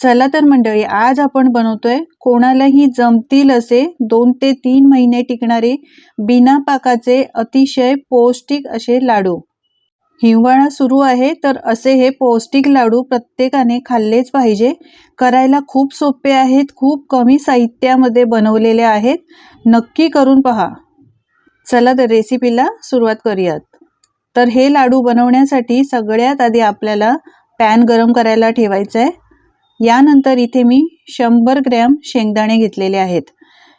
चला तर मंडळी आज आपण बनवतोय कोणालाही जमतील असे दोन ते तीन महिने टिकणारे बिना पाकाचे अतिशय पौष्टिक असे लाडू. हिवाळा सुरू आहे तर असे हे पौष्टिक लाडू प्रत्येकाने खाल्लेच पाहिजे. करायला खूप सोपे आहेत खूप कमी साहित्यामध्ये बनवलेले आहेत. नक्की करून पहा. चला तर रेसिपीला सुरुवात करूयात. तर हे लाडू बनवण्यासाठी सगळ्यात आधी आपल्याला पॅन गरम करायला ठेवायचं आहे यानंतर इथे मी शंभर ग्रॅम शेंगदाणे घेतलेले आहेत.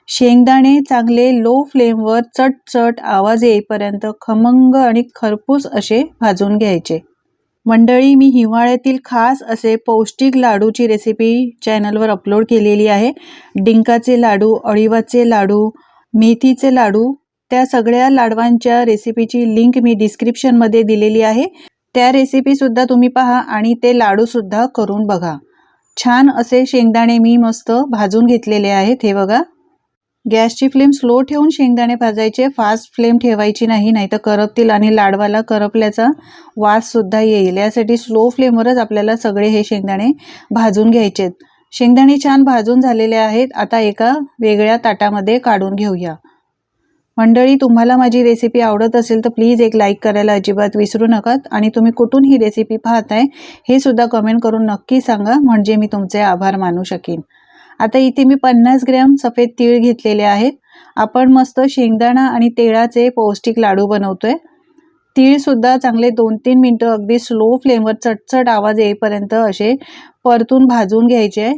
शेंगदाणे चांगले लो फ्लेमवर चटचट आवाज येईपर्यंत खमंग आणि खरपूस असे भाजून घ्यायचे. मंडळी मी हिवाळ्यातील खास असे पौष्टिक लाडूची रेसिपी चॅनलवर अपलोड केलेली आहे. डिंकाचे लाडू अळीवाचे लाडू मेथीचे लाडू त्या सगळ्या लाडवांच्या रेसिपीची लिंक मी डिस्क्रिप्शनमध्ये दिलेली आहे. त्या रेसिपीसुद्धा तुम्ही पहा आणि ते लाडूसुद्धा करून बघा. छान असे शेंगदाणे मी मस्त भाजून घेतलेले आहेत हे बघा. गॅसची फ्लेम स्लो ठेवून शेंगदाणे भाजायचे फास्ट फ्लेम ठेवायची नाही नाहीतर करपतील आणि लाडवाला करपल्याचा वाससुद्धा येईल. यासाठी स्लो फ्लेमवरच आपल्याला सगळे हे शेंगदाणे भाजून घ्यायचे शेंगदाणे छान भाजून झालेले आहेत आता एका वेगळ्या ताटामध्ये काढून घेऊया. मंडळी तुम्हाला माझी रेसिपी आवडत असेल तर प्लीज एक लाईक करायला अजिबात विसरू नका आणि तुम्ही कुठून ही रेसिपी पाहताय हे सुद्धा कमेंट करून नक्की सांगा म्हणजे मी तुमचे आभार मानू शकेन. आता इथे मी पन्नास ग्रॅम सफेद तीळ घेतलेले आहेत. आपण मस्त शेंगदाणा आणि तेळाचे पौष्टिक लाडू बनवतोय. तीळसुद्धा चांगले दोन तीन मिनटं अगदी स्लो फ्लेमवर चटचट आवाज येईपर्यंत असे परतून भाजून घ्यायचे आहे.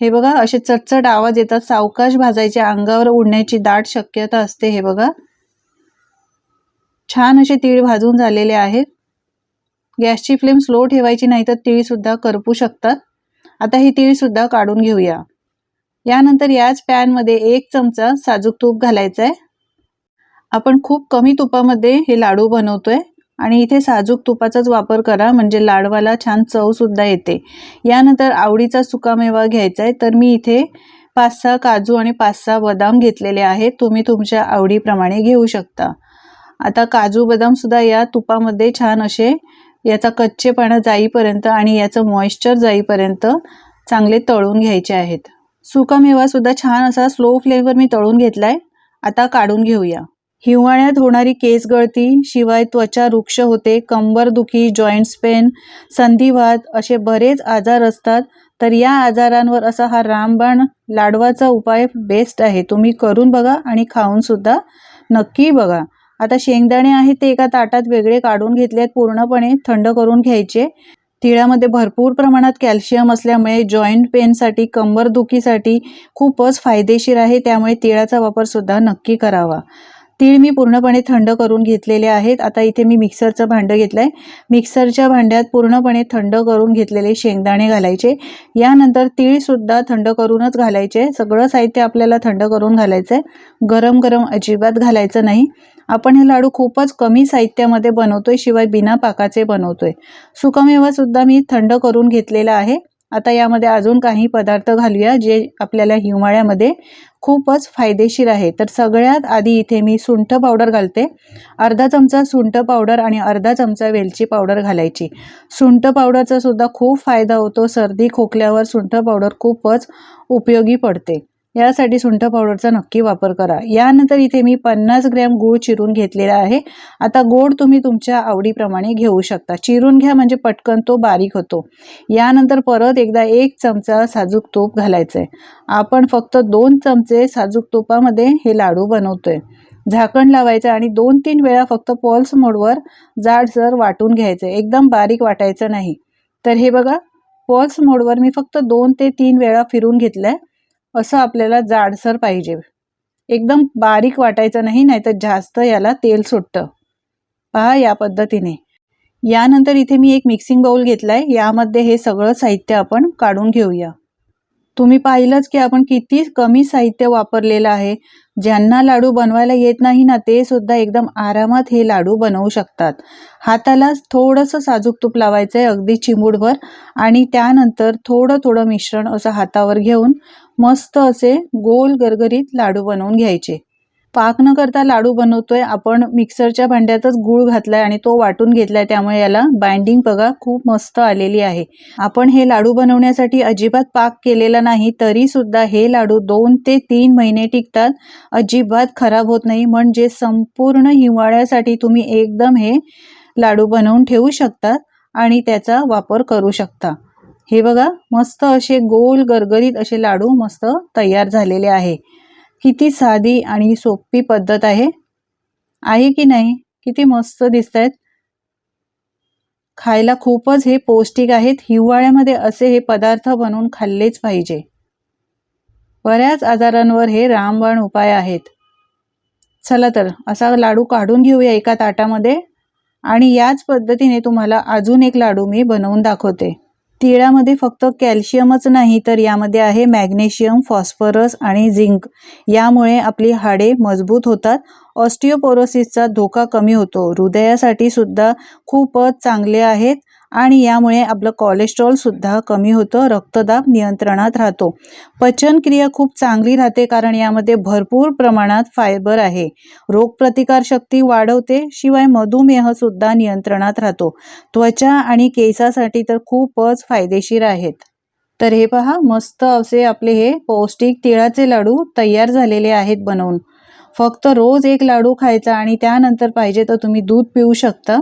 हे बघा असे चटचट आवाज येतात. सावकाश भाजायच्या अंगावर उडण्याची दाट शक्यता असते हे बघा. छान असे तीळ भाजून झालेले आहेत. गॅसची फ्लेम स्लो ठेवायची नाही तर तीळसुद्धा करपू शकतात. आता ही तीळसुद्धा काढून घेऊया. यानंतर याच पॅनमध्ये एक चमचा साजूक तूप घालायचं आहे आपण खूप कमी तुपामध्ये हे लाडू बनवतोय. आणि इथे साजूक तुपाचाच वापर करा म्हणजे लाडवाला छान चवसुद्धा येते. यानंतर आवडीचा सुकामेवा घ्यायचा आहे तर मी इथे पाच सहा काजू आणि पाच सहा बदाम घेतलेले आहेत. तुम्ही तुमच्या आवडीप्रमाणे घेऊ शकता. आता काजू बदामसुद्धा या तुपामध्ये छान असे याचा कच्चेपणा जाईपर्यंत आणि याचं मॉइश्चर जाईपर्यंत चांगले तळून घ्यायचे आहेत. सुकामेवासुद्धा छान असा स्लो फ्लेवर मी तळून घेतला आहे आता काढून घेऊया. हिवाळ्यात होणारी केस गळती शिवाय त्वचा वृक्ष होते कंबरदुखी जॉईंट्स पेन संधिवात असे बरेच आजार असतात. तर या आजारांवर असा हा रामबाण लाडवाचा उपाय बेस्ट आहे. तुम्ही करून बघा आणि खाऊन सुद्धा नक्की बघा. आता शेंगदाणे आहेत ते एका ताटात वेगळे काढून घेतले आहेत पूर्णपणे थंड करून घ्यायचे. तिळामध्ये भरपूर प्रमाणात कॅल्शियम असल्यामुळे जॉईंट पेनसाठी कंबरदुखीसाठी खूपच फायदेशीर आहे. त्यामुळे तिळाचा वापरसुद्धा नक्की करावा. तीळ मी पूर्णपणे थंड करून घेतलेले आहेत. आता इथे मी मिक्सरचं भांडं घेतलं आहे मिक्सरच्या भांड्यात पूर्णपणे थंड करून घेतलेले शेंगदाणे घालायचे. यानंतर तीळसुद्धा थंड करूनच घालायचे. सगळं साहित्य आपल्याला थंड करून घालायचं आहे गरम गरम अजिबात घालायचं नाही. आपण हे लाडू खूपच कमी साहित्यामध्ये बनवतोय शिवाय बिना पाकाचे बनवतोय. सुकामेवासुद्धा मी थंड करून घेतलेला आहे. आता यामध्ये अजून काही पदार्थ घालूया जे आपल्याला हिवाळ्यामध्ये खूपच फायदेशीर आहे. तर सगळ्यात आधी इथे मी सुंठ पावडर घालते. अर्धा चमचा सुंठ पावडर आणि अर्धा चमचा वेलची पावडर घालायची. सुंठ पावडरचा सुद्धा खूप फायदा होतो. सर्दी खोकल्यावर सुंठ पावडर खूपच उपयोगी पडते. यासाठी सुंठ पावडरचा नक्की वापर करा. यानंतर इथे मी पन्नास ग्रॅम गूळ चिरून घेतलेला आहे. आता गोड तुम्ही तुमच्या आवडीप्रमाणे घेऊ शकता. चिरून घ्या म्हणजे पटकन तो बारीक होतो. यानंतर परत एकदा एक चमचा साजूक तूप घालायचं आहे आपण फक्त दोन चमचे साजूक तुपामध्ये हे लाडू बनवतोय. झाकण लावायचं आणि दोन तीन वेळा फक्त पॉल्स मोडवर जाडसर वाटून घ्यायचं एकदम बारीक वाटायचं नाही. तर हे बघा पॉल्स मोडवर मी फक्त दोन ते तीन वेळा फिरून घेतलं आहे असं आपल्याला जाडसर पाहिजे. एकदम बारीक वाटायचं नाही नाहीतर जास्त याला तेल सुटतं. पहा या पद्धतीने. यानंतर इथे मी एक मिक्सिंग बाउल घेतला आहे यामध्ये हे सगळं साहित्य आपण काढून घेऊया. तुम्ही पाहिलंच की आपण किती कमी साहित्य वापरलेलं आहे. ज्यांना लाडू बनवायला येत नाही ना ते सुद्धा एकदम आरामात हे लाडू बनवू शकतात. हाताला थोडंसं साजूक तूप लावायचं आहे अगदी चिमूडभर आणि त्यानंतर थोडं थोडं मिश्रण असं हातावर घेऊन मस्त असे गोल गरगरीत लाडू बनवून घ्यायचे. पाक न करता लाडू बनवतोय आपण मिक्सरच्या भांड्यातच गूळ घातलाय आणि तो वाटून घेतलाय त्यामुळे याला बाइंडिंग बघा खूप मस्त आलेली आहे. आपण हे लाडू बनवण्यासाठी अजिबात पाक केलेला नाही तरी सुद्धा हे लाडू दोन ते तीन महिने टिकतात. अजिबात खराब होत नाही म्हणजे संपूर्ण हिवाळ्यासाठी तुम्ही एकदम हे लाडू बनवून ठेवू शकता आणि त्याचा वापर करू शकता. हे बघा मस्त असे गोल गरगरीत असे लाडू मस्त तयार झालेले आहे. किती साधी आणि सोपी पद्धत आहे. आहे की नाही? किती मस्त दिसत आहेत खायला खूपच हे पौष्टिक आहेत. हिवाळ्यामध्ये असे हे पदार्थ बनवून खाल्लेच पाहिजे. बऱ्याच आजारांवर हे रामबाण उपाय आहेत. चला तर असा लाडू काढून घेऊया एका ताटामध्ये. आणि याच पद्धतीने तुम्हाला अजून एक लाडू मी बनवून दाखवते. तिळामध्ये फक्त कॅल्शियमच नाही तर यामध्ये आहे मॅग्नेशियम फॉस्फरस आणि झिंक. यामुळे आपली हाडे मजबूत होतात. ऑस्टिओपोरोसिसचा धोका कमी होतो. हृदयासाठी सुद्धा खूपच चांगले आहेत. आणि यामुळे आपलं कॉलेस्ट्रॉलसुद्धा कमी होतं रक्तदाब नियंत्रणात राहतो. पचनक्रिया खूप चांगली राहते कारण यामध्ये भरपूर प्रमाणात फायबर आहे. रोगप्रतिकारशक्ती वाढवते शिवाय मधुमेहसुद्धा नियंत्रणात राहतो. त्वचा आणि केसासाठी तर खूपच फायदेशीर आहेत. तर हे पहा मस्त असे आपले हे पौष्टिक तिळाचे लाडू तयार झालेले आहेत बनवून. फक्त रोज एक लाडू खायचा आणि त्यानंतर पाहिजे तर तुम्ही दूध पिऊ शकता.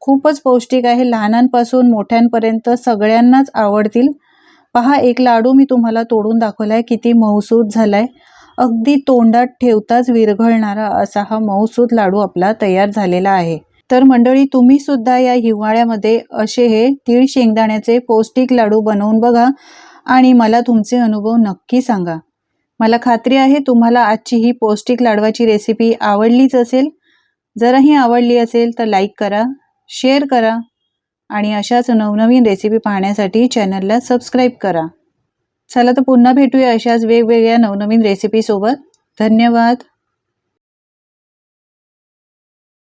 खूपच पौष्टिक आहे. लहानांपासून मोठ्यांपर्यंत सगळ्यांनाच आवडतील. पहा एक लाडू मी तुम्हाला तोडून दाखवलाय. किती मऊसूद झालाय. अगदी तोंडात ठेवताच विरघळणारा असा हा मऊसूद लाडू आपला तयार झालेला आहे. तर मंडळी तुम्ही सुद्धा या हिवाळ्यामध्ये असे हे तीळ शेंगदाण्याचे पौष्टिक लाडू बनवून बघा आणि मला तुमचे अनुभव नक्की सांगा. मला खात्री आहे तुम्हाला आजची ही पौष्टिक लाडवाची रेसिपी आवडलीच असेल. जरही आवडली असेल तर लाईक करा. शेअर करा आणि अशाच नवनवीन रेसिपी पाहण्यासाठी चॅनलला सबस्क्राईब करा. चला तर पुन्हा भेटूया अशाच वेगवेगळ्या नवनवीन रेसिपीसोबत धन्यवाद.